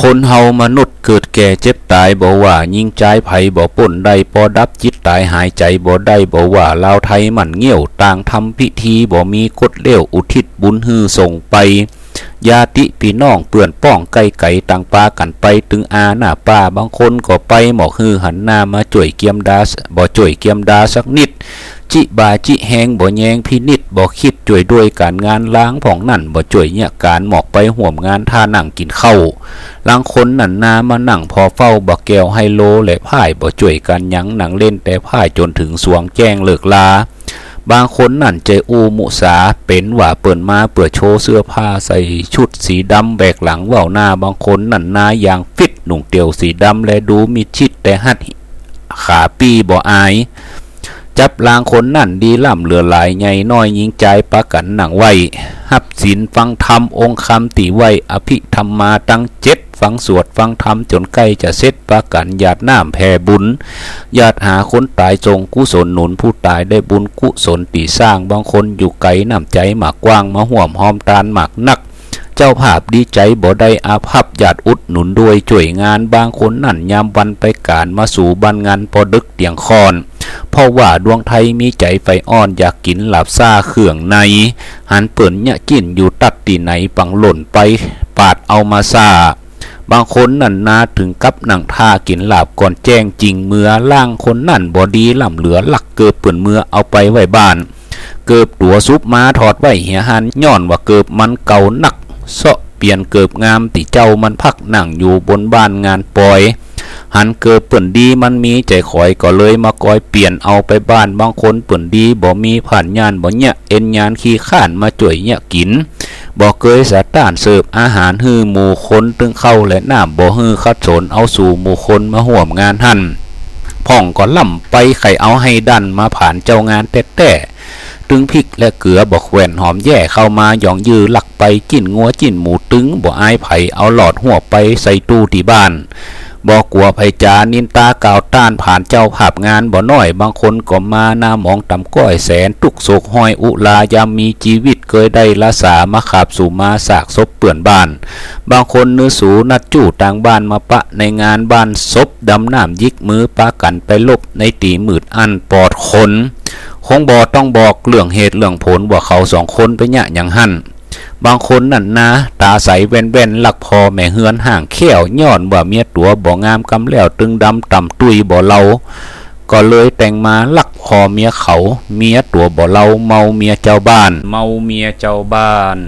คนเฮามนุษย์เกิดแก่เจ็บตายบ่ว่ายิงใจไผบ่ป่นได้ปอดับจิตตายหายใจบ่ได้บ่ว่าลาวไทยมันเงี่ยวต่างทำพิธีบ่มีกฎเลี้ยวอุทิศบุญฮือส่งไปญาติพี่น้องเปื่อนป้องไก่ไก่ต่างปากันไปถึงอาหน้าป้าบางคนก็ไปหมอกฮือหันหน้ามาจ่วยเกียมดาบ่จ่วยเกียมดาสักนิด จิบาจิแหงบ่แยงพินิดบ่คิดจ่วยด้วยการงานล้างผ่องนั่นบ่จ่วยเนี่ยการหมอกไปห่วมงานท่านั่งกินข้าวลางคนนั่นนามานั่งพอเฝ้าบ่แก้วไฮโลและพ่ายบ่จ่วยกันยังหนังเล่นแต่พ่ายจนถึงสวงแจ้งเลิกลาบางคนนั่นใจอูมุสาเป็นว่าเปิ่นมาเปื่อโชว์เสื้อผ้าใส่ชุดสีดำแบกหลังเว้าหน้าบางคนนั่นนาอย่างฟิตหนุ่งเตียวสีดำและดูมีชิดแต่หัดขาปีบ่อาย จับลางคนนั่นดีล่ำเหลือหลายใหญ่น้อยยิงใจประกันหนังไว้หับศีลฟังธรรมองค์คำตีไว้อภิธรรมมาตั้งเจ็ดฟังสวดฟังธรรมจนใกล้จะเสร็จประกันญาติน้ำแผ่บุญญาติหาคนตายจงกุศลหนุนผู้ตายได้บุญกุศลตีสร้างบางคนอยู่ไกลน้ำใจหมากกว้างมาห่วมหอมตานหมากนักเจ้าภาพดีใจบ่ได้อาภัพญาติอุดหนุนด้วยช่วยงานบางคนนั่นยามวันไปการมาสู่บันงานพอดึกเตียงคอน เพราะว่าดวงไทยมีใจไฟอ่อนอยากกินหลาบซ่าเครื่องใน หันเปิ่นเนี่ยกินอยู่ตัดตีไหนปังหล่นไป ปาดเอามาซาบางคนนั่นนาถึงกับหนังท่ากินหลาบก่อนแจ้งจริงเมื่อล่างคนนั่นบอดีล่ำเหลือหลักเกิบเปิ่นเมื่อเอาไปไว้บ้าน เกิบตัวซุปมาถอดไว้เหียหันย้อนว่าเกิบมันเก่านักเสาะเปลี่ยนเกิบงามติเจ้ามันพักนั่งอยู่บนบ้านงานปล่อย หันเกิดเปิ่นดีมันมีใจข่อยก็เลยมากอยเปลี่ยนเอาไปบ้านบางคนเปิ่นดีบ่มีผ่านยานบ่เนี่ยเอ็นยานขี้ข้านมาจ่วยเนี่ยกินบ่เคยสะต้านเสิร์ฟอาหารฮือหมู่คนตึงเข้าและน้ำบ่ฮือคัดสนเอาสู่หมู่คนมาห่วมงานหั่นพ่องก็ล่ำไปไข่เอาให้ดันมาผ่านเจ้างานแต่แต่ตึงพริกและเกลือบ่แขวนหอมแย่เข้ามาหยองยือหลักไปจิ้นงัวจิ้นหมูตึงบ่อายไผเอาหลอดหัวไปใส่ตู้ที่บ้าน บ่กลัวภัยจานินตากล่าวต้านผ่านเจ้าภาพงานบ่น้อย บางคนก็มาหน้ามองต่ำก้อยแสนทุกโศกห้อยอุลายามมีชีวิตเคยได้ละสามาขับสู่มาสากศพเปื่อนบ้าน บางคนเนื้อสูนัดจู่ต่างบ้านมาปะในงานบ้านศพดำน้ำยิกมือปากันไปลบในตีมืดอันปลอดคนคงบอต้องบอกเรื่องเหตุเรื่องผลว่าเขาสองคนไปเนี่ยอย่างหั่น บางคนนั่นนะ ตาใสแว่นๆหลักพอแม่เฮือนห่างเขี้ยวย้อนว่าเมียตัวบ่งามกำแล้วตึงดำต่ำตุยบ่เราก็เลยแต่งมาลักพอเมียเขา เมียตัวบ่เราเมาเมียเจ้าบ้าน เมาเมียเจ้าบ้าน